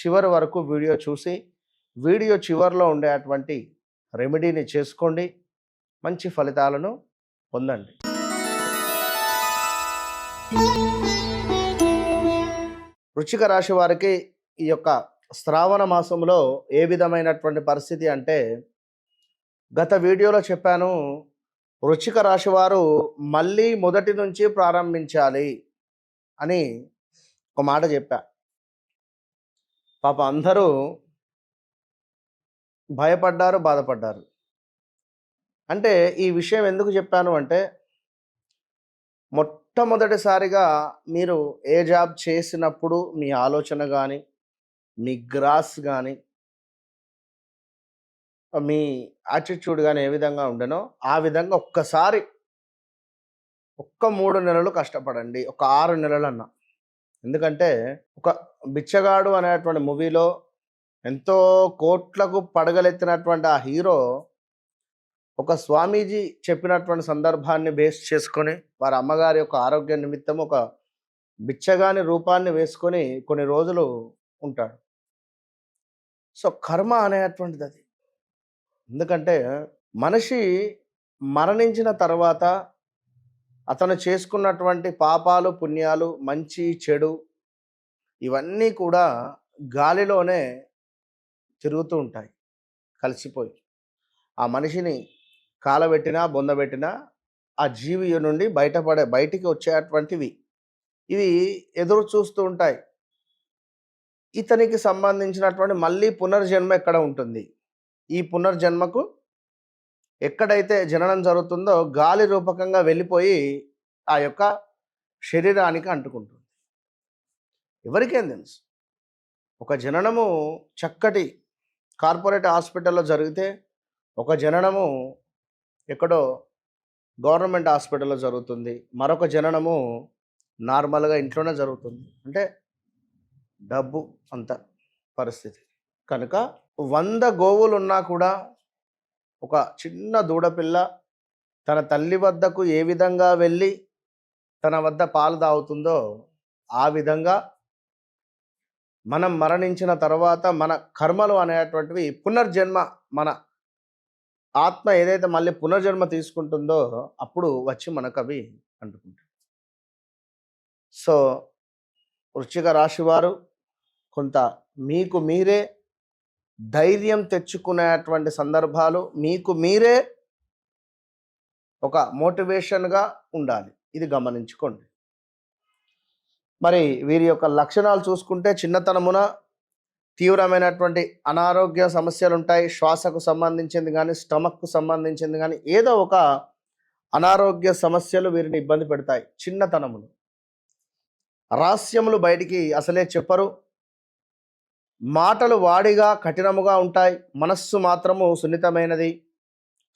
చివరి వరకు వీడియో చూసి వీడియో చివరిలో ఉండేటువంటి రెమెడీని చేసుకోండి. మంచి ఫలితాలను పొందండి. వృచ్చిక రాశి వారికి ఈ యొక్క శ్రావణ మాసంలో ఏ విధమైనటువంటి పరిస్థితి అంటే గత వీడియోలో చెప్పాను వృచ్చిక రాశి వారు మళ్ళీ మొదటి నుంచి ప్రారంభించాలి అని ఒక మాట చెప్పా. పాప అందరూ భయపడ్డారు బాధపడ్డారు. అంటే ఈ విషయం ఎందుకు చెప్పాను అంటే మొట్టమొదటిసారిగా మీరు ఏ జాబ్ చేసినప్పుడు మీ ఆలోచన కానీ మీ గ్రాస్ కానీ మీ యాటిట్యూడ్ కానీ ఏ విధంగా ఉండనో ఆ విధంగా ఒక్కసారి ఒక్క మూడు నెలలు కష్టపడండి. ఒక ఆరు నెలలు అన్న ఎందుకంటే ఒక బిచ్చగాడు అనేటువంటి మూవీలో ఎంతో కోట్లకు పడగలెత్తినటువంటి ఆ హీరో ఒక స్వామీజీ చెప్పినటువంటి సందర్భాన్ని బేస్ చేసుకొని వారి అమ్మగారి యొక్క ఆరోగ్య నిమిత్తం ఒక బిచ్చగాని రూపాన్ని వేసుకొని కొన్ని రోజులు ఉంటాడు. సో కర్మ అనేటువంటిది అది. ఎందుకంటే మనిషి మరణించిన తర్వాత అతను చేసుకున్నటువంటి పాపాలు పుణ్యాలు మంచి చెడు ఇవన్నీ కూడా గాలిలోనే తిరుగుతూ ఉంటాయి. కలిసిపోయి. ఆ మనిషిని కాలబెట్టినా బొందబెట్టినా ఆ జీవి నుండి బయటపడే బయటికి వచ్చేటువంటివి. ఇవి ఎదురు చూస్తూ ఉంటాయి. ఇతనికి సంబంధించినటువంటి మళ్ళీ పునర్జన్మ ఎక్కడ ఉంటుంది? ఈ పునర్జన్మకు ఎక్కడైతే జననం జరుగుతుందో గాలి రూపకంగా వెళ్ళిపోయి ఆ యొక్క శరీరానికి అంటుకుంటుంది. ఎవరికేం తెలుసు? ఒక జననము చక్కటి కార్పొరేట్ హాస్పిటల్లో జరిగితే ఒక జననము ఎక్కడో గవర్నమెంట్ హాస్పిటల్లో జరుగుతుంది. మరొక జననము నార్మల్గా ఇంట్లోనే జరుగుతుంది. అంటే డబ్బు అంత పరిస్థితి. కనుక వంద గోవులు ఉన్నా కూడా ఒక చిన్న దూడపిల్ల తన తల్లి వద్దకు ఏ విధంగా వెళ్ళి తన వద్ద పాలు తాగుతుందో ఆ విధంగా మనం మరణించిన తర్వాత మన కర్మలు అనేటువంటివి పునర్జన్మ మన ఆత్మ ఏదైతే మళ్ళీ పునర్జన్మ తీసుకుంటుందో అప్పుడు వచ్చి మనకు అవి అంటుకుంటాయి. సో వృశ్చిక రాశివారు కొంత మీకు మీరే ధైర్యం తెచ్చుకునేటువంటి సందర్భాలు మీకు మీరే ఒక మోటివేషన్గా ఉండాలి. ఇది గమనించుకోండి. మరి వీరి యొక్క లక్షణాలు చూసుకుంటే చిన్నతనమున తీవ్రమైనటువంటి అనారోగ్య సమస్యలు ఉంటాయి శ్వాసకు సంబంధించింది కానీ స్టమక్కు సంబంధించింది కానీ ఏదో ఒక అనారోగ్య సమస్యలు వీరిని ఇబ్బంది పెడతాయి చిన్నతనములు రహస్యములు బయటికి అసలే చెప్పరు. మాటలు వాడిగా కఠినముగా ఉంటాయి. మనస్సు మాత్రము సున్నితమైనది.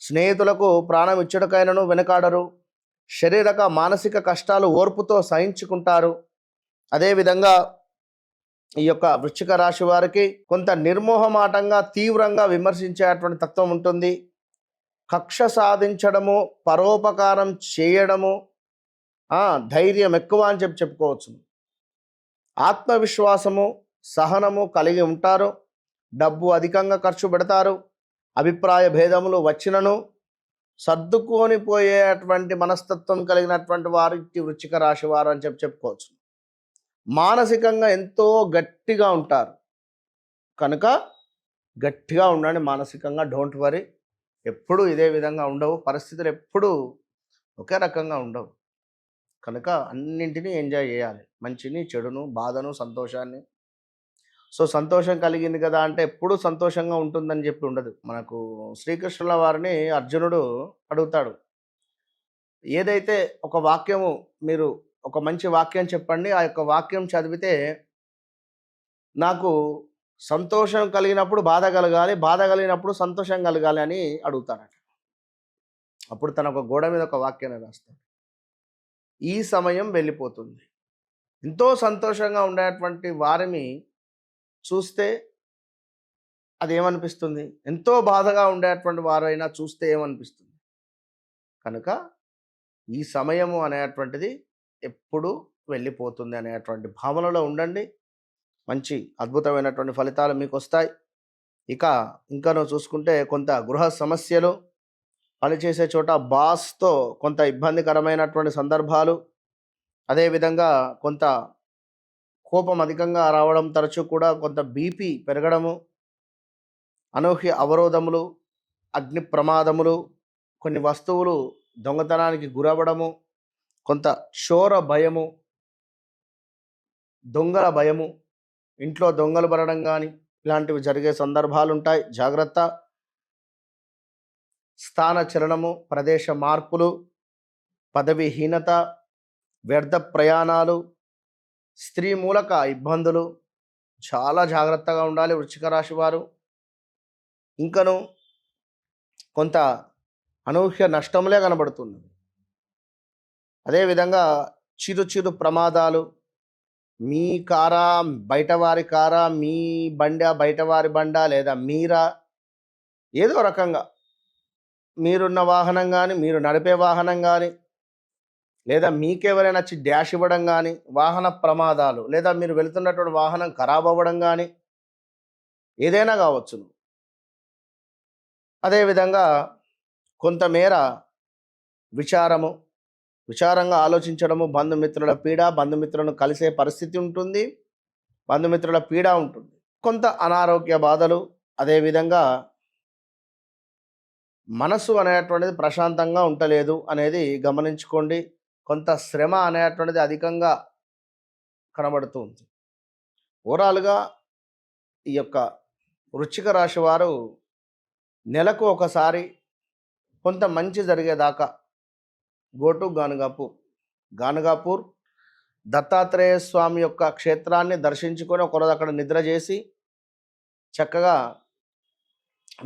స్నేహితులకు ప్రాణం ఇచ్చడికైనను వెనకాడరు. శరీరక మానసిక కష్టాలు ఓర్పుతో సహించుకుంటారు. అదేవిధంగా ఈ యొక్క వృశ్చిక రాశి వారికి కొంత నిర్మోహమాటంగా తీవ్రంగా విమర్శించేటువంటి తత్వం ఉంటుంది. కక్ష సాధించడము పరోపకారం చేయడము ధైర్యం ఎక్కువ అని చెప్పి చెప్పుకోవచ్చు. ఆత్మవిశ్వాసము సహనము కలిగి ఉంటారు. డబ్బు అధికంగా ఖర్చు పెడతారు. అభిప్రాయ భేదములు వచ్చినను సర్దుకొని పోయేటువంటి మనస్తత్వం కలిగినటువంటి వారి వృచ్చిక రాశి వారు అని చెప్పి చెప్పుకోవచ్చు. మానసికంగా ఎంతో గట్టిగా ఉంటారు. కనుక గట్టిగా ఉండండి మానసికంగా డోంట్ వరీ. ఎప్పుడూ ఇదే విధంగా ఉండవు. పరిస్థితులు ఎప్పుడూ ఒకే రకంగా ఉండవు. కనుక అన్నింటినీ ఎంజాయ్ చేయాలి. మంచిని చెడును బాధను సంతోషాన్ని. సో సంతోషం కలిగింది కదా అంటే ఎప్పుడూ సంతోషంగా ఉంటుందని చెప్పి ఉండదు. మనకు శ్రీకృష్ణుల వారిని అర్జునుడు అడుగుతాడు. ఏదైతే ఒక వాక్యము మీరు ఒక మంచి వాక్యం చెప్పండి. ఆ యొక్క వాక్యం చదివితే నాకు సంతోషం కలిగినప్పుడు బాధ కలగాలి బాధ కలిగినప్పుడు సంతోషం కలగాలి అని అడుగుతాడట అప్పుడు తన ఒక గోడ మీద ఒక వాక్యాన్ని రాస్తాడు. ఈ సమయం వెళ్ళిపోతుంది. ఎంతో సంతోషంగా ఉండేటువంటి వారిని చూస్తే అది ఏమనిపిస్తుంది ఎంతో బాధగా ఉండేటువంటి వారైనా చూస్తే ఏమనిపిస్తుంది? కనుక ఈ సమయము అనేటువంటిది ఎప్పుడు వెళ్ళిపోతుంది అనేటువంటి భావనలో ఉండండి. మంచి అద్భుతమైనటువంటి ఫలితాలు మీకు వస్తాయి ఇక ఇంకా చూసుకుంటే కొంత గృహ సమస్యలు పనిచేసే చోట బాస్తో కొంత ఇబ్బందికరమైనటువంటి సందర్భాలు అదేవిధంగా కొంత కోపం అధికంగా రావడం తరచూ కూడా కొంత బీపీ పెరగడము అనూహ్య అవరోధములు అగ్ని ప్రమాదములు కొన్ని వస్తువులు దొంగతనానికి గురవ్వడము కొంత చోర భయము దొంగల భయము ఇంట్లో దొంగలు పడడం కానీ ఇలాంటివి జరిగే సందర్భాలు ఉంటాయి జాగ్రత్త. స్థాన చలనము ప్రదేశ మార్పులు పదవిహీనత వ్యర్థ ప్రయాణాలు స్త్రీ మూలక ఇబ్బందులు చాలా జాగ్రత్తగా ఉండాలి వృచ్చిక రాశి వారు. ఇంకను కొంత అనూహ్య నష్టములే కనబడుతున్నది అదేవిధంగా చిరు చిరు ప్రమాదాలు. మీ కారా బయటవారి కారా మీ బండ బయటవారి బండ లేదా మీరా? ఏదో రకంగా. మీరున్న వాహనం కానీ మీరు నడిపే వాహనం కానీ లేదా మీకెవరైనా వచ్చి డ్యాష్ ఇవ్వడం కానీ వాహన ప్రమాదాలు లేదా మీరు వెళుతున్నటువంటి వాహనం ఖరాబ్ అవ్వడం కానీ ఏదైనా కావచ్చు. అదేవిధంగా కొంతమేర విచారము విచారంగా ఆలోచించడము బంధుమిత్రుల పీడ బంధుమిత్రులను కలిసే పరిస్థితి ఉంటుంది బంధుమిత్రుల పీడ ఉంటుంది. కొంత అనారోగ్య బాధలు అదేవిధంగా మనసు అనేటువంటిది ప్రశాంతంగా ఉండలేదు అనేది గమనించుకోండి. కొంత శ్రమ అనేటువంటిది అధికంగా కనబడుతూ ఉంది. ఓవరాల్గా ఈ యొక్క వృచ్చిక రాశి వారు నెలకు ఒకసారి కొంత మంచి జరిగేదాకా గోటు గానుగాపూర్. గానుగాపూర్ దత్తాత్రేయ స్వామి యొక్క క్షేత్రాన్ని దర్శించుకొని ఒకరోజు అక్కడ నిద్ర చేసి చక్కగా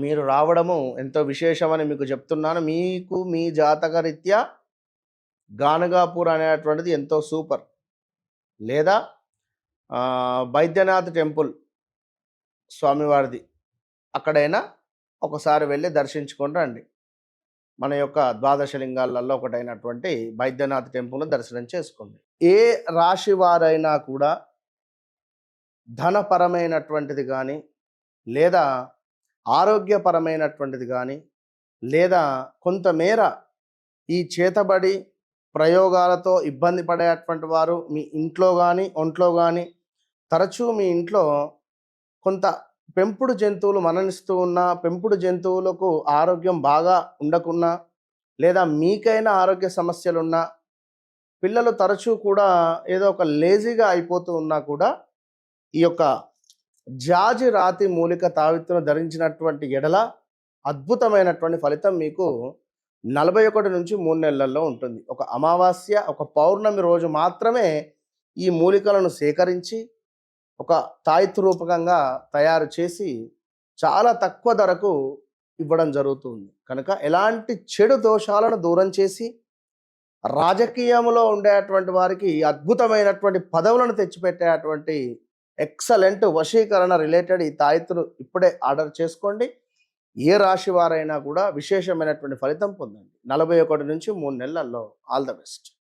మీరు రావడము ఎంతో విశేషమని మీకు చెప్తున్నాను. మీకు మీ జాతక రీత్యా గానుగాపూర్ అనేటువంటిది ఎంతో సూపర్. లేదా బైద్యనాథ్ టెంపుల్ స్వామివారిది. అక్కడైనా ఒకసారి వెళ్ళి దర్శించుకొని రండి. మన యొక్క ద్వాదశ లింగాలలో ఒకటైనటువంటి బైద్యనాథ్ టెంపుల్ దర్శనం చేసుకోండి ఏ రాశి వారైనా కూడా ధనపరమైనటువంటిది కానీ లేదా ఆరోగ్యపరమైనటువంటిది కానీ లేదా కొంతమేర ఈ చేతబడి ప్రయోగాలతో ఇబ్బంది పడేటువంటి వారు మీ ఇంట్లో కానీ ఒంట్లో కానీ తరచూ మీ ఇంట్లో కొంత పెంపుడు జంతువులు మరణిస్తూ ఉన్నా పెంపుడు జంతువులకు ఆరోగ్యం బాగా ఉండకున్నా లేదా మీకైనా ఆరోగ్య సమస్యలున్నా పిల్లలు తరచూ కూడా ఏదో ఒక లేజీగా అయిపోతూ ఉన్నా కూడా ఈ యొక్క జాజి రాతి మూలిక తావిత్తును ధరించినటువంటి ఎడల అద్భుతమైనటువంటి ఫలితం మీకు నలభై ఒకటి నుంచి మూడు నెలల్లో ఉంటుంది. ఒక అమావాస్య ఒక పౌర్ణమి రోజు మాత్రమే ఈ మూలికలను సేకరించి ఒక తాయిత్ రూపకంగా తయారు చేసి చాలా తక్కువ ధరకు ఇవ్వడం జరుగుతుంది. కనుక ఎలాంటి చెడు దోషాలను దూరం చేసి రాజకీయంలో ఉండేటువంటి వారికి అద్భుతమైనటువంటి పదవులను తెచ్చిపెట్టేటువంటి ఎక్సలెంట్ వశీకరణ రిలేటెడ్ ఈ తాయిత్తును ఇప్పుడే ఆర్డర్ చేసుకోండి. ఏ రాశి వారైనా కూడా విశేషమైనటువంటి ఫలితం పొందండి. నలభై ఒకటి నుంచి మూడు నెలల్లో. All the best.